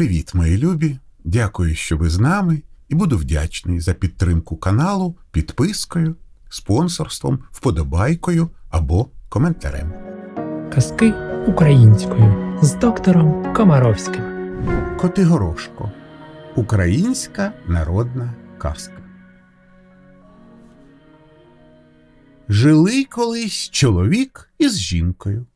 Привіт, мої любі! Дякую, що ви з нами, і буду вдячний за підтримку каналу підпискою, спонсорством, вподобайкою або коментарем. Казки українською з доктором Комаровським. Котигорошко. Українська народна казка. Жили колись чоловік із жінкою,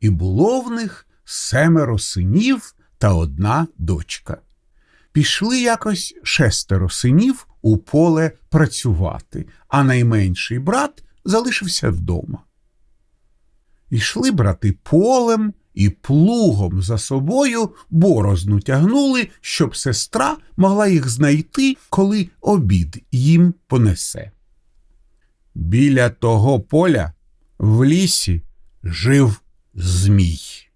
і було в них семеро синів та одна дочка. Пішли якось шестеро синів у поле працювати, а найменший брат залишився вдома. Ішли брати полем і плугом за собою борозну тягнули, щоб сестра могла їх знайти, коли обід їм понесе. Біля того поля в лісі жив Змій.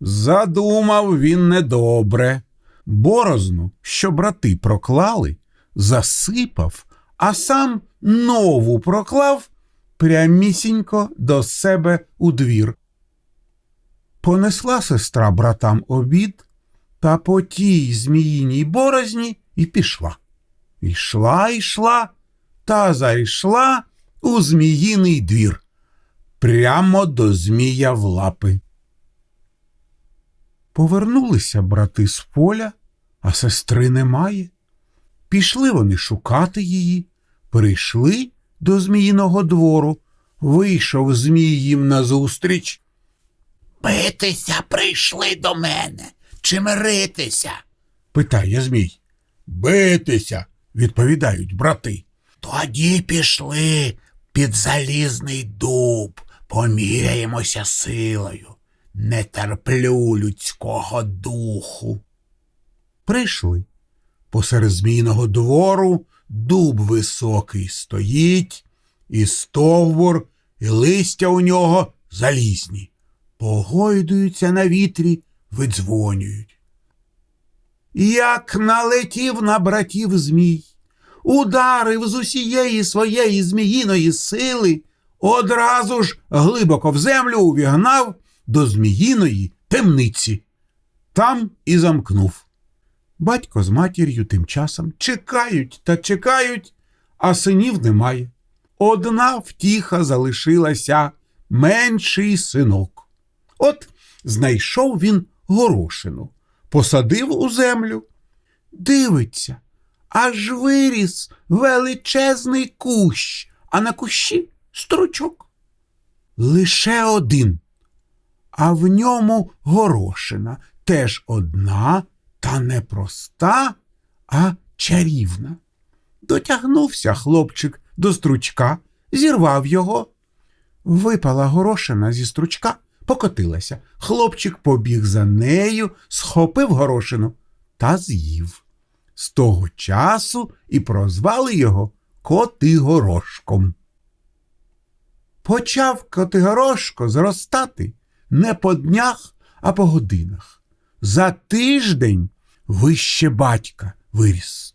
Задумав він недобре. Борозну, що брати проклали, засипав, а сам нову проклав прямісінько до себе у двір. Понесла сестра братам обід та по тій зміїній борозні і пішла. Ішла, йшла та зайшла у зміїний двір, прямо до змія в лапи. Повернулися брати з поля, а сестри немає. Пішли вони шукати її, прийшли до Зміїного двору, вийшов Змій їм назустріч. Битися прийшли до мене чи миритися? Питає Змій. Битися, відповідають брати. Тоді пішли під залізний дуб, поміряємося силою. Не терплю людського духу. Прийшли. Посеред Змійного двору дуб високий стоїть, і стовбур, і листя у нього залізні. Погойдуються на вітрі, видзвонюють. Як налетів на братів Змій, ударив з усієї своєї зміїної сили, одразу ж глибоко в землю увігнав до зміїної темниці. Там і замкнув. Батько з матір'ю тим часом чекають та чекають, а синів немає. Одна втіха залишилася менший синок. От знайшов він горошину, посадив у землю. Дивиться, аж виріс величезний кущ, а на кущі стручок. Лише один, а в ньому горошина теж одна, та не проста, а чарівна. Дотягнувся хлопчик до стручка, зірвав його. Випала горошина зі стручка, покотилася. Хлопчик побіг за нею, схопив горошину та з'їв. З того часу і прозвали його Котигорошком. Почав Котигорошко зростати не по днях, а по годинах. За тиждень вище батька виріс.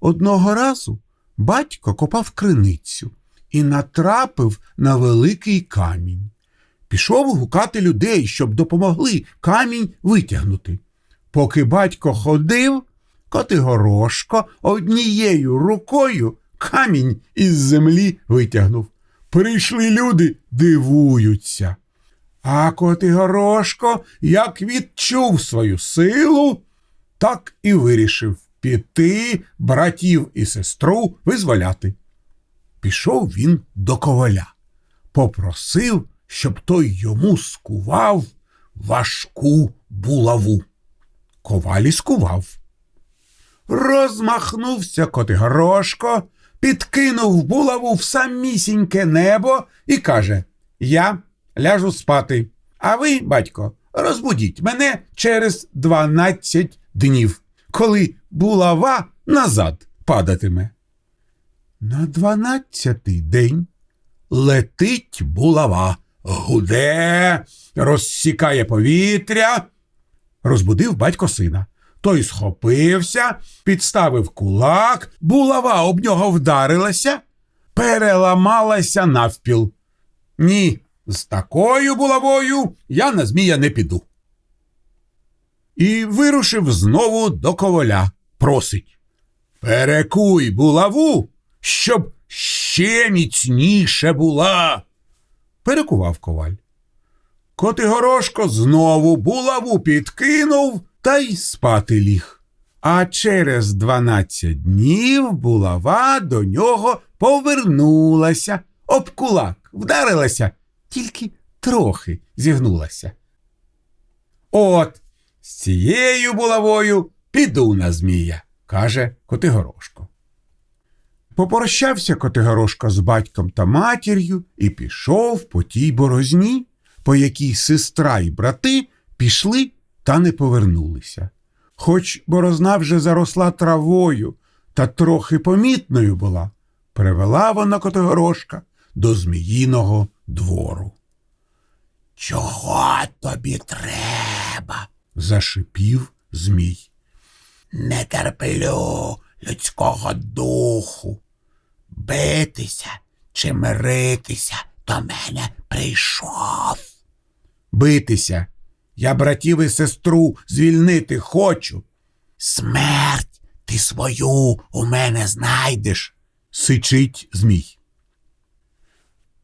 Одного разу батько копав криницю і натрапив на великий камінь. Пішов гукати людей, щоб допомогли камінь витягнути. Поки батько ходив, Котигорошко однією рукою камінь із землі витягнув. Прийшли люди, дивуються. А Котигорошко, як відчув свою силу, так і вирішив піти братів і сестру визволяти. Пішов він до коваля, попросив, щоб той йому скував важку булаву. Коваль і скував. Розмахнувся Котигорошко, підкинув булаву в самісіньке небо і каже Я ляжу спати. А ви, батько, розбудіть мене через дванадцять днів, коли булава назад падатиме. На дванадцятий день летить булава, гуде, розсікає повітря. Розбудив батько сина. Той схопився, підставив кулак, булава об нього вдарилася, переламалася навпіл. Ні, з такою булавою я на Змія не піду. і вирушив знову до коваля. Просить. Перекуй булаву, щоб ще міцніше була. Перекував коваль. Котигорошко знову булаву підкинув та й спати ліг. А через дванадцять днів булава до нього повернулася, об кулак вдарилася, тільки трохи зігнулася. От з цією булавою піду на змія, каже Котигорошко. Попрощався Котигорошко з батьком та матір'ю і пішов по тій борозні, по якій сестра і брати пішли та не повернулися. Хоч борозна вже заросла травою та трохи помітною була, привела вона Котигорошка до Зміїного двору. Чого тобі треба? Зашипів Змій. Не терплю людського духу. Битися чи миритися до мене прийшов. Битися. Я братів і сестру звільнити хочу. Смерть ти свою у мене знайдеш. сичить Змій.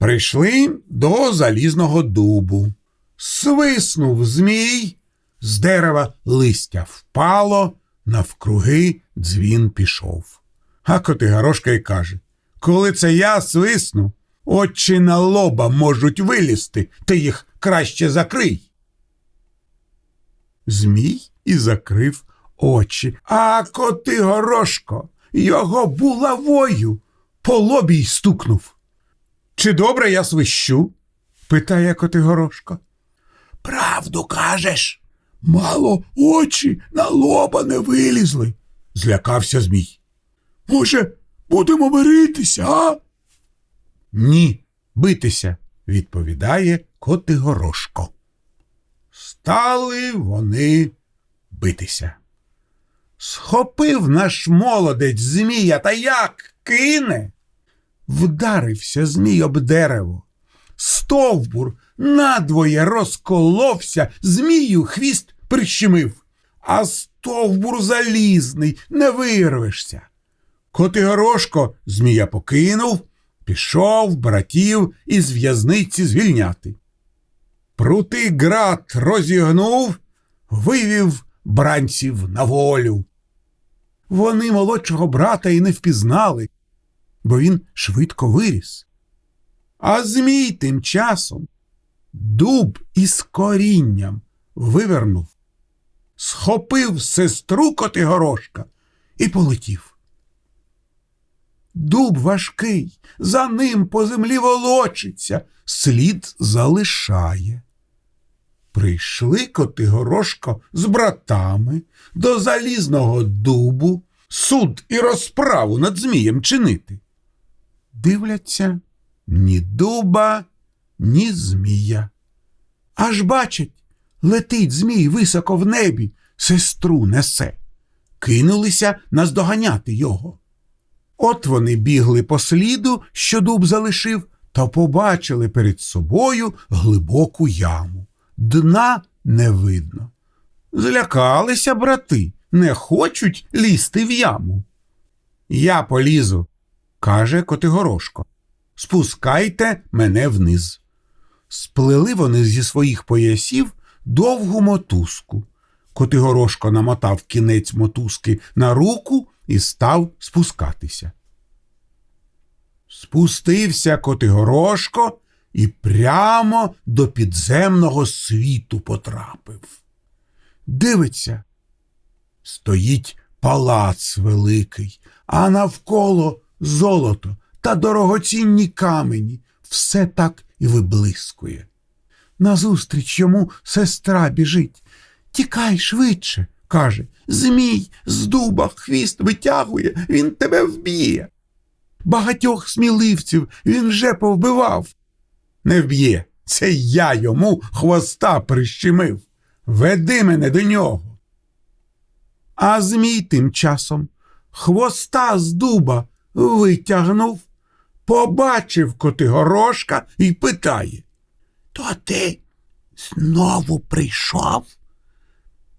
Прийшли до залізного дубу. Свиснув Змій, з дерева листя впало, навкруги дзвін пішов. А Котигорошка й каже: Коли це я свисну, очі на лоба можуть вилізти, ти їх краще закрий. Змій і закрив очі, а Котигорошко його булавою по лобі й стукнув. Чи добре я свищу? питає Котигорошко. Правду кажеш? Мало очі на лоба не вилізли. Злякався Змій. Може, будемо миритися, а? Ні, битися, відповідає Котигорошко. Стали вони битися. Схопив наш молодець Змія та як кине. Вдарився Змій об дерево. Стовбур надвоє розколовся, Змію хвіст прищемив, а стовбур залізний, не вирвешся. Котигорошко Змія покинув, пішов братів із в'язниці звільняти. Прутий град розігнув, вивів бранців на волю. Вони молодшого брата і не впізнали, бо він швидко виріс. А Змій тим часом дуб із корінням вивернув, схопив сестру Котигорошка і полетів. Дуб важкий, за ним по землі волочиться, слід залишає. Прийшли Котигорошко з братами до залізного дубу суд і розправу над Змієм чинити. Дивляться ні дуба, ні змія. Аж бачать, летить Змій високо в небі, сестру несе. Кинулися наздоганяти його. От вони бігли по сліду, що дуб залишив, та побачили перед собою глибоку яму. Дна не видно. Злякалися брати, не хочуть лізти в яму. Я полізу, каже Котигорошко. Спускайте мене вниз. Сплели вони зі своїх поясів довгу мотузку. Котигорошко намотав кінець мотузки на руку і став спускатися. Спустився Котигорошко і прямо до підземного світу потрапив. Дивиться, стоїть палац великий, а навколо золото та дорогоцінні камені, все так і виблискує. Назустріч йому сестра біжить. Тікай швидше, каже. Змій з дуба хвіст витягує, він тебе вб'є. Багатьох сміливців він вже повбивав. Не вб'є, це я йому хвоста прищемив. Веди мене до нього. А Змій тим часом хвоста з дуба витягнув, побачив Котигорошка і питає. То ти знову прийшов?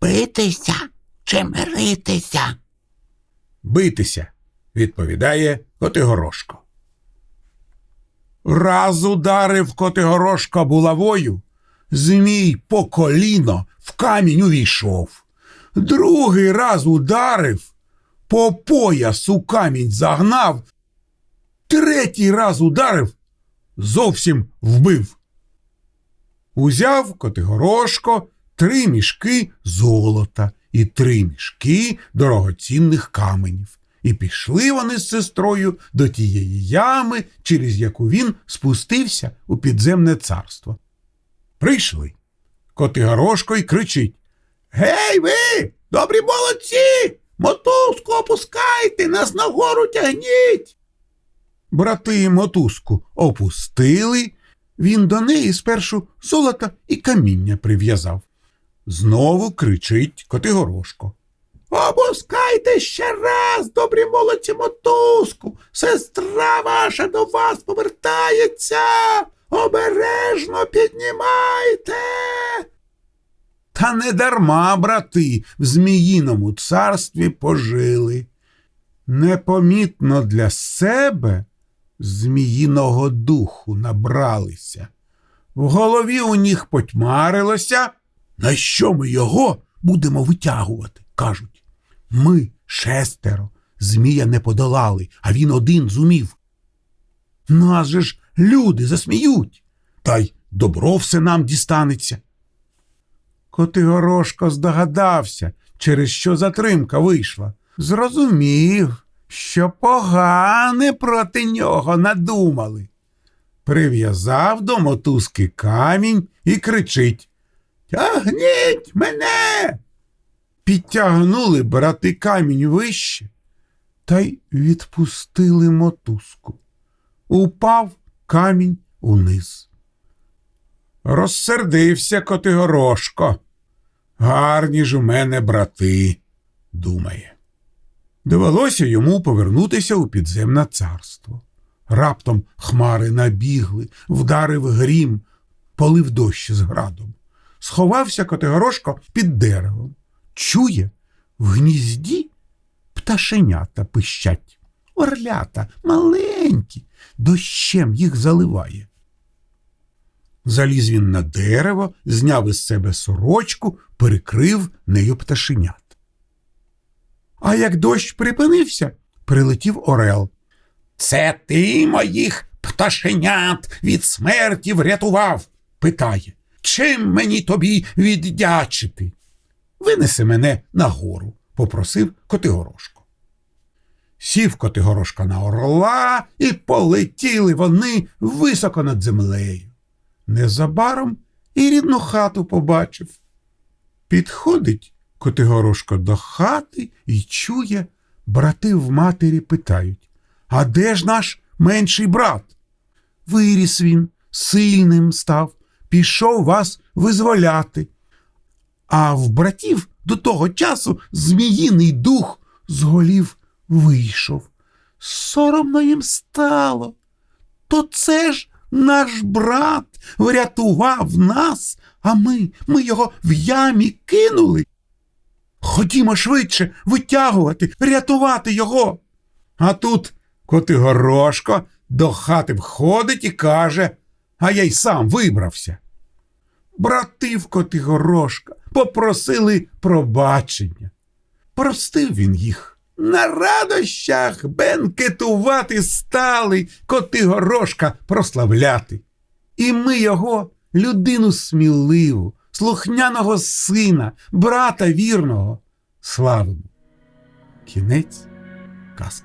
Битися чи миритися? Битися, відповідає Котигорошко. Раз ударив Котигорошко булавою, змій по коліно в камінь увійшов. Другий раз ударив, по пояс у камінь загнав, третій раз ударив, зовсім вбив. Узяв Котигорошко три мішки золота і три мішки дорогоцінних каменів. І пішли вони з сестрою до тієї ями, через яку він спустився у підземне царство. Прийшли. Котигорошко й кричить. Гей ви, добрі молодці! Мотузку опускайте, нас нагору тягніть. Брати мотузку опустили, він до неї спершу золота і каміння прив'язав. Знову кричить Котигорошко. Опускайте ще раз, добрі молодці мотузку. Сестра ваша до вас повертається. Обережно піднімайте. Та не дарма, брати, в Зміїному царстві пожили. Непомітно для себе зміїного духу набралися. В голові у них потьмарилося. На що ми його будемо витягувати? кажуть. Ми шестеро змія не подолали, а він один зумів. Нас же ж люди засміють, та й добро все нам дістанеться. Котигорошко здогадався, через що затримка вийшла. Зрозумів, що погане проти нього надумали. Прив'язав до мотузки камінь і кричить Тягніть мене. Підтягнули брати камінь вище та й відпустили мотузку. Упав камінь униз. Розсердився Котигорошко. Гарні ж у мене брати, думає. Довелося йому повернутися у підземне царство. Раптом хмари набігли, вдарив грім, полив дощ з градом. Сховався Котигорошко під деревом. Чує, в гнізді пташенята пищать. Орлята маленькі, дощем їх заливає. Заліз він на дерево, зняв із себе сорочку, перекрив нею пташенят. А як дощ припинився, прилетів орел. Це ти моїх пташенят від смерті врятував? питає. Чим мені тобі віддячити? Винеси мене нагору, попросив Котигорошко. Сів Котигорошка на орла, і полетіли вони високо над землею. Незабаром і рідну хату побачив. Підходить Котигорошко до хати і чує, брати в матері питають А де ж наш менший брат? Виріс він, сильним став, пішов вас визволяти. А в братів до того часу зміїний дух з голів вийшов. Соромно їм стало. То це ж наш брат врятував нас, а ми, ми його в ямі кинули. Ходімо швидше витягувати, рятувати його. А тут Котигорошко до хати входить і каже, а я й сам вибрався. Брати в Котигорошка попросили пробачення. Простив він їх. На радощах бенкетувати стали Котигорошка прославляти. І ми його, людину сміливу, слухняного сина, брата вірного, славимо. Кінець казки.